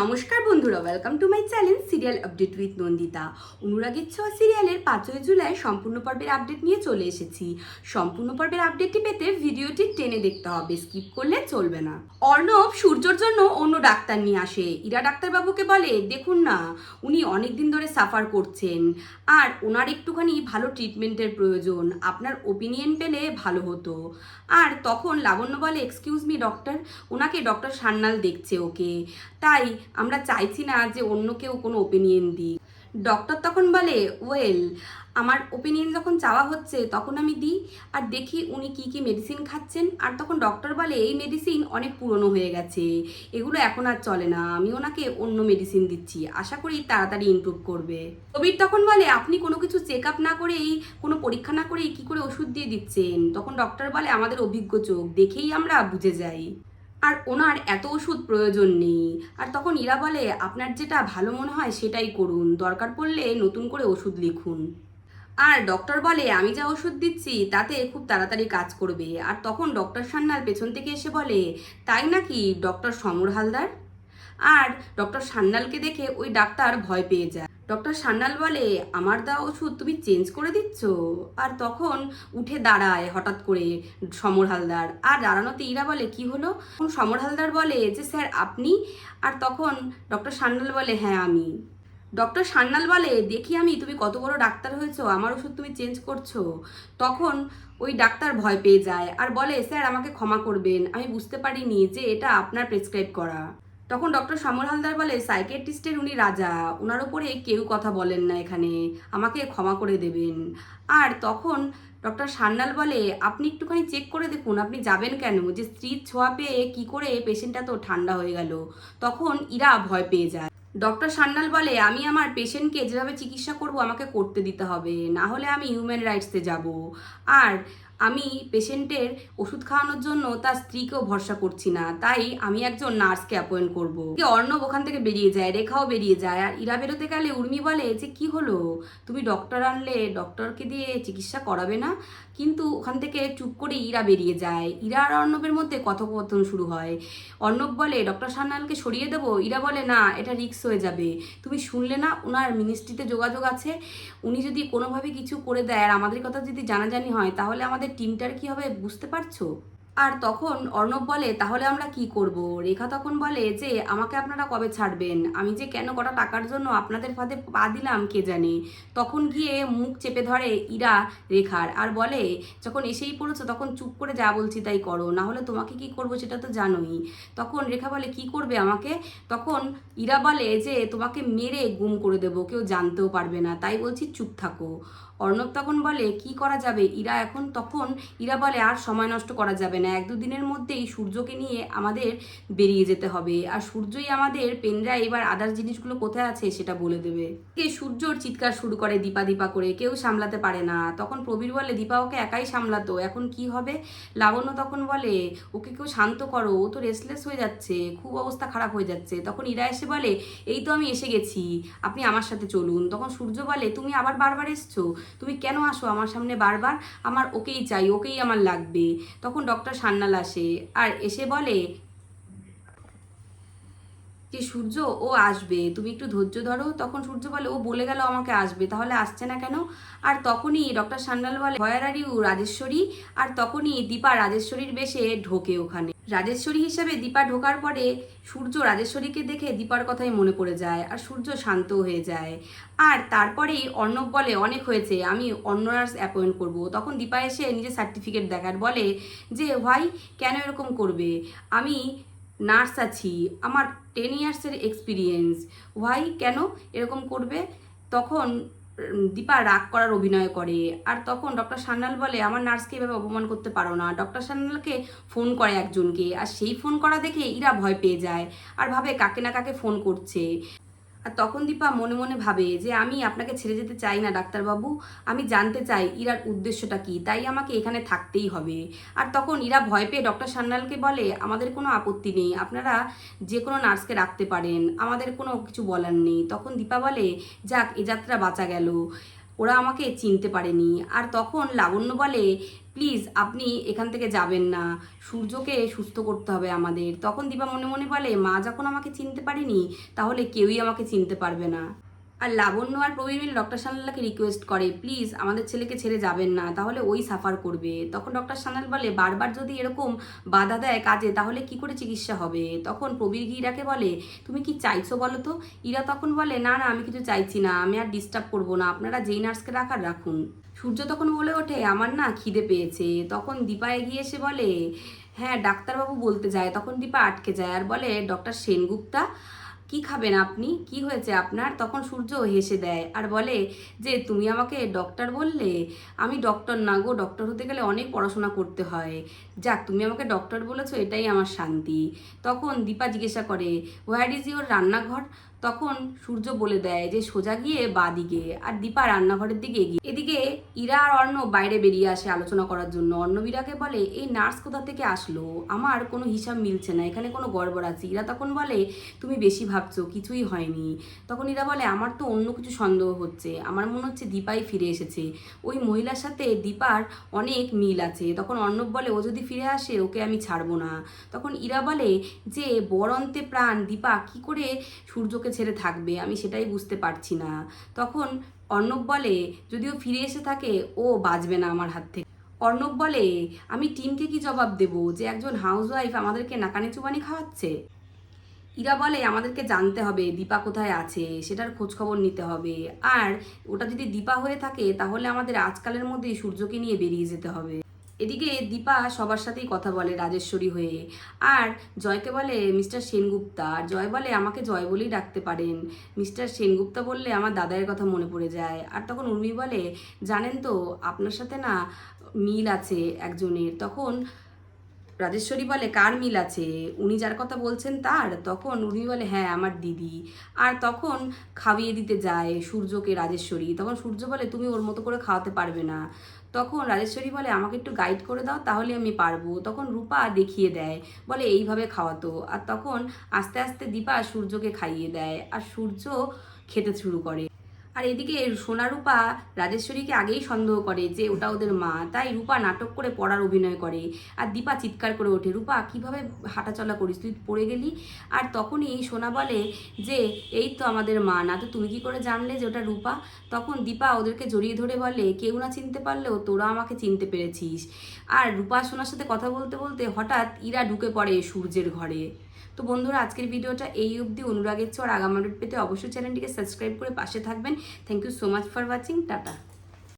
নমস্কার বন্ধুরা welcome to my channel serial update with Nandita. অনুরাগের ছোঁয়া সিরিয়ালের পাঁচই জুলাই সম্পূর্ণ পর্বের আপডেট নিয়ে চলে এসেছি। সম্পূর্ণ পর্বের আপডেটটি পেতে ভিডিওটি টেনে দেখতে হবে স্কিপ করলে চলবে না। অর্ণব সূর্যর জন্য অন্য ডাক্তার নিয়ে আসে। ইরা ডাক্তারবাবুকে বলে, দেখুন না, উনি অনেক দিন ধরে সাফার করছেন। আর ওনার একটুখানি ভালো ট্রিটমেন্টের প্রয়োজন। আপনার ওপিনিয়ন পেলে ভালো হতো। আর তখন লাবণ্য বলে এক্সকিউজ মি ডক্টর ওনাকে ডক্টর সান্যাল দেখছে ওকে। তাই আমরা চাইছি না যে অন্য কেউ কোনো ওপিনিয়ন দিই ডক্টর তখন বলে ওয়েল আমার ওপিনিয়ন যখন চাওয়া হচ্ছে তখন আমি দিই, আর দেখি উনি কি কি মেডিসিন খাচ্ছেন। আর তখন ডক্টর বলে, এই মেডিসিন অনেক পুরনো হয়ে গেছে, এগুলো এখন আর চলে না, আমি ওনাকে অন্য মেডিসিন দিচ্ছি, আশা করি তাড়াতাড়ি ইমপ্রুভ করবে। কবির তখন বলে, আপনি কোনো কিছু চেক আপ না করেই, কোনো পরীক্ষা না করেই কি করে ওষুধ দিয়ে দিচ্ছেন? তখন ডক্টর বলে, আমাদের অভিজ্ঞ চোখ, দেখেই আমরা বুঝে যাই। আর ওনার এত ওষুধ প্রয়োজন নেই। আর তখন ইরা বলে, আপনার যেটা ভালো মনে হয় সেটাই করুন, দরকার পড়লে নতুন করে ওষুধ লিখুন। আর ডক্টর বলে, আমি যা ওষুধ দিচ্ছি তাতে খুব তাড়াতাড়ি কাজ করবে। আর তখন ডক্টর সান্যাল পেছন থেকে এসে বলে, তাই নাকি ডক্টর সমর হালদার? আর ডক্টর সান্যালকে দেখে ওই ডাক্তার ভয় পেয়ে যায়। ডক্টর সান্যাল বলে, আমার দেওয়া ওষুধ তুমি চেঞ্জ করে দিচ্ছ? আর তখন উঠে দাঁড়ায় হঠাৎ করে সমর হালদার। আর দাঁড়ানোতে ইরা বলে, কি হলো? তখন সমর হালদার বলে, যে স্যার, আপনি? আর তখন ডক্টর সান্যাল বলে হ্যাঁ আমি। ডক্টর সান্যাল বলে, দেখি আমি, তুমি কত বড় ডাক্তার হয়েছো, আমার ওষুধ তুমি চেঞ্জ করছ? তখন ওই ডাক্তার ভয় পেয়ে যায় আর বলে, স্যার, আমাকে ক্ষমা করবেন, আমি বুঝতে পারিনি যে এটা আপনার প্রেসক্রাইব করা। তখন ডক্টর সমর হালদার বলে সাইকেট্রিস্টের উনি রাজা ওনার ওপরে কেউ কথা বলেন না এখানে, আমাকে ক্ষমা করে দেবেন। আর তখন ডক্টর সান্যাল বলে, আপনি একটুখানি চেক করে দেখুন, আপনি যাবেন কেন? যে স্ত্রীর ছোঁয়া পেয়ে কী করে পেশেন্টটা তো ঠান্ডা হয়ে গেল। তখন ইরা ভয় পেয়ে যায়। ডক্টর সান্যাল বলে, আমি আমার পেশেন্টকে যেভাবে চিকিৎসা করব, আমাকে করতে দিতে হবে। না হলে আমি হিউম্যান রাইটসে যাব। আর আমি পেশেন্টের ওষুধ খাওয়ানোর জন্য তার স্ত্রীকেও ভরসা করছি না। তাই আমি একজন নার্সকে অ্যাপয়েন্ট করব। অর্ণব ওখান থেকে বেরিয়ে যায়, রেখাও বেরিয়ে যায়। আর ইরা বেরোতে গেলে উর্মি বলে যে, কি হলো? তুমি ডক্টর আনলে ডক্টরকে দিয়ে চিকিৎসা করাবে না? কিন্তু ওখান থেকে চুপ করে ইরা বেরিয়ে যায়। ইরা আর অর্ণবের মধ্যে কথোপকথন শুরু হয়। অর্ণব বলে ডক্টর সান্যালকে সরিয়ে দেবো? ইরা বলে, না, এটা রিক্স হয়ে যাবে। তুমি শুনলে না? ওনার মিনিস্ট্রিতে যোগাযোগ আছে। উনি যদি কোনোভাবে কিছু করে দেয়, আর আমাদের কথা যদি জানাজানি হয়, তাহলে আমাদের টিমটার কি হবে বুঝতে পারছ? আর তখন অর্ণব বলে, তাহলে আমরা কি করব? রেখা তখন বলে যে, আমাকে আপনারা কবে ছাড়বেন? আমি যে কেন কটা টাকার জন্য আপনাদের ফাঁদে পা দিলাম, কে জানে? তখন গিয়ে মুখ চেপে ধরে ইরা রেখার আর বলে, যখন এসেই পড়েছো তখন চুপ করে যা বলছি তাই করো না হলে তোমাকে কি করব সেটা তো জানোই। তখন রেখা বলে, কি করবে আমাকে? তখন ইরা বলে যে, তোমাকে মেরে গুম করে দেবো, কেউ জানতেও পারবে না, তাই বলছি চুপ থাকো। অর্ণব তখন বলে, কি করা যাবে? ইরা এখন, তখন ইরা বলে, আর সময় নষ্ট করা যাবে না। এক দুদিনের মধ্যেই সূর্যকে নিয়ে আমাদের বেরিয়ে যেতে হবে। আর সূর্যই আমাদের পেনরা, এবার আদার জিনিসগুলো কোথায় আছে সেটা বলে দেবে। কে সূর্যর চিৎকার শুরু করে দীপা দীপা করে, কেউ সামলাতে পারে না। তখন প্রবীর বলে, দীপা ওকে একাই সামলাতো, এখন কি হবে? লাবণ্য তখন বলে, ওকে কেউ শান্ত করো, ও তো রেসলেস হয়ে যাচ্ছে, খুব অবস্থা খারাপ হয়ে যাচ্ছে। তখন ইরা এসে বলে, এই তো আমি এসে গেছি, আপনি আমার সাথে চলুন। তখন সূর্য বলে, তুমি আবার বারবার এসছো? তুমি কেন আসো আমার সামনে বারবার? আমার ওকেই চাই, ওকেই আমার লাগবে। তখন ডক্টর সান্নাল আসে আর এসে বলে যে সূর্য ও আসবে, তুমি একটু ধৈর্য ধরো। তখন সূর্য বলে, ও বলে গেল আমাকে আসবে, তাহলে আসছে না কেন? আর তখনই ডক্টর সান্যাল বলে ভয়ারারিউ রাজেশ্বরী। আর তখনই দীপা রাজেশ্বরীর বেশে ঢোকে ওখানে। রাজেশ্বরী হিসাবে দীপা ঢোকার পরে সূর্য রাজেশ্বরীকে দেখে দীপার কথাই মনে পড়ে যায়, আর সূর্য শান্ত হয়ে যায়। আর তারপরেই অর্ণব বলে, অনেক হয়েছে, আমি অন্য অ্যাপয়েন্ট করব। তখন দীপা এসে নিজের সার্টিফিকেট দেখার বলে যে, ভাই, কেন এরকম করবে? আমি নার্স আছি, আমার টেন ইয়ার্সের এক্সপিরিয়েন্স ওয়াই কেন এরকম করবে? তখন দীপা রাগ করার অভিনয় করে, আর তখন ডক্টর সান্যাল বলে, আমার নার্সকে এভাবে অপমান করতে পারো না। ডক্টর সান্যালকে ফোন করে একজনকে, আর সেই ফোন করা দেখে ইরা ভয় পেয়ে যায়, আর ভাবে কাকে না কাকে ফোন করছে। আর তখন দীপা মনে মনে ভাবে যে আমি আপনাকে ছেড়ে যেতে চাই না, ডাক্তারবাবু। আমি জানতে চাই ইরার উদ্দেশ্যটা কি, তাই আমাকে এখানে থাকতেই হবে। আর তখন ইরা ভয় পেয়ে ডক্টর সান্যালকে বলে, আমাদের কোনো আপত্তি নেই, আপনারা যে কোনো নার্সকে রাখতে পারেন, আমাদের কোনো কিছু বলার নেই। তখন দীপা বলে, যাক, এ যাত্রা বাঁচা গেল। ওরা আমাকে চিনতে পারেনি। আর তখন লাবণ্য বলে, প্লিজ, আপনি এখান থেকে যাবেন না। সূর্যকে সুস্থ করতে হবে আমাদের। তখন দিবা মনে মনে বলে, মা যখন আমাকে চিনতে পারেনি, তাহলে কেউই আমাকে চিনতে পারবে না। আর লাবণ্য আর প্রবীর মিলে ডক্টর সানালকে রিকোয়েস্ট করে প্লিজ আমাদের ছেলেকে ছেড়ে যাবেন না, তাহলে ওই সাফার করবে। তখন ডক্টর সানাল বলে, বারবার যদি এরকম বাধা দেয় কাজে, তাহলে কি করে চিকিৎসা হবে? তখন প্রবীর গিরাকে বলে, তুমি কি চাইছো বলো তো? ইরা তখন বলে, না না, আমি কিছু চাইছি না, আমি আর ডিস্টার্ব করব না, আপনারা যেই নার্সকে রাখার রাখুন। সূর্য তখন বলে ওঠে, আমার না খিদে পেয়েছে। তখন দীপা এগিয়ে এসে বলে হ্যাঁ ডাক্তারবাবু বলতে যায়। তখন দীপা আটকে যায় আর বলে ডক্টর সেনগুপ্তা কি খাবেন আপনি? কি হয়েছে আপনার? তখন সূর্য হেসে দেয় আর বলে যে, তুমি আমাকে ডক্টর বললে? আমি ডক্টর না গো। ডক্টর হতে গেলে অনেক পড়াশোনা করতে হয়। যাক, তুমি আমাকে ডক্টর বলেছ, এটাই আমার শান্তি। তখন দীপা জিজ্ঞাসা করে হোয়ার ইজ ইউর রান্নাঘর? তখন সূর্য বলে দেয় যে সোজা গিয়ে বা দিকে আর দীপা রান্নাঘরের দিকে এগিয়ে। এদিকে ইরা আর অর্ণ বাইরে বেরিয়ে আসে আলোচনা করার জন্য। অর্ণবীরাকে বলে, এই নার্স কোথা থেকে আসলো? আমার কোনো হিসাব মিলছে না, এখানে কোনো গড়বড় আছে। ইরা তখন বলে, তুমি বেশি ভাবছ, কিছুই হয়নি। তখন ইরা বলে, আমার তো অন্য কিছু সন্দেহ হচ্ছে। আমার মনে হচ্ছে দীপাই ফিরে এসেছে। ওই মহিলার সাথে দীপার অনেক মিল আছে। তখন অর্ণব বলে, ও যদি ফিরে আসে, ওকে আমি ছাড়বো না। তখন ইরা বলে, যে বরন্তে প্রাণ, দীপা কি করে সূর্যকে ছেড়ে থাকবে, আমি সেটাই বুঝতে পারছি না। তখন অর্ণব বলে, যদিও ফিরে এসে থাকে, ও বাঁচবে না আমার হাত থেকে। অর্ণব বলে, আমি টিমকে কি জবাব দেব যে একজন হাউসওয়াইফ আমাদেরকে নাকানি চুবানি খাওয়াচ্ছে? ইরা বলে, আমাদেরকে জানতে হবে দীপা কোথায় আছে, সেটার খোঁজ খবর নিতে হবে। আর ওটা যদি দীপা হয়ে থাকে, তাহলে আমাদের আজকালের মধ্যেই সূর্যকে নিয়ে বেরিয়ে যেতে হবে। এদিকে দীপা সবার সাথেই কথা বলে রাজেশ্বরী হয়ে। আর জয়কে বলে, মিস্টার সেনগুপ্তা। আর জয় বলে, আমাকে জয় বলেই ডাকতে পারেন। মিস্টার সেনগুপ্তা বললে আমার দাদায়ের কথা মনে পড়ে যায়। আর তখন উর্মি বলে, জানেন তো, আপনার সাথে না মিল আছে একজনের। তখন রাজেশ্বরী বলে, কার মিল আছে? উনি যার কথা বলছেন তার? তখন উনি বলে হ্যাঁ আমার দিদি। আর তখন খাইয়ে দিতে যায় সূর্যকে রাজেশ্বরী। তখন সূর্য বলে, তুমি ওর মতো করে খাওয়াতে পারবে না। তখন রাজেশ্বরী বলে, আমাকে একটু গাইড করে দাও, তাহলে আমি পারব। তখন রূপা দেখিয়ে দেয়, বলে, এইভাবে খাওয়াতো। আর তখন আস্তে আস্তে দীপা সূর্যকে খাইয়ে দেয়, আর সূর্য খেতে শুরু করে। আর এদিকে সোনা রূপা রাজেশ্বরীকে আগেই সন্দেহ করে যে ওটা ওদের মা। তাই রূপা নাটক করে পড়ার অভিনয় করে আর দীপা চিৎকার করে ওঠে, রূপা, কীভাবে হাঁটাচলা করিস? তুই পড়ে গেলি? আর তখনই সোনা বলে যে, এই তো আমাদের মা, না তো তুমি কি করে জানলে যে ওটা রূপা? তখন দীপা ওদেরকে জড়িয়ে ধরে বলে, কেউ না চিনতে পারলেও তোরা আমাকে চিনতে পেরেছিস। আর রূপা সোনার সাথে কথা বলতে বলতে হঠাৎ ইরা ঢুকে পড়ে সূর্যের ঘরে। তো বন্ধুরা, আজকের ভিডিওটা এই অবধি। অনুরাগের ছোঁয়ার আগাম আপডেট পেতে অবশ্যই চ্যানেলটিকে সাবস্ক্রাইব করে পাশে থাকবেন। Thank you so much for watching tata.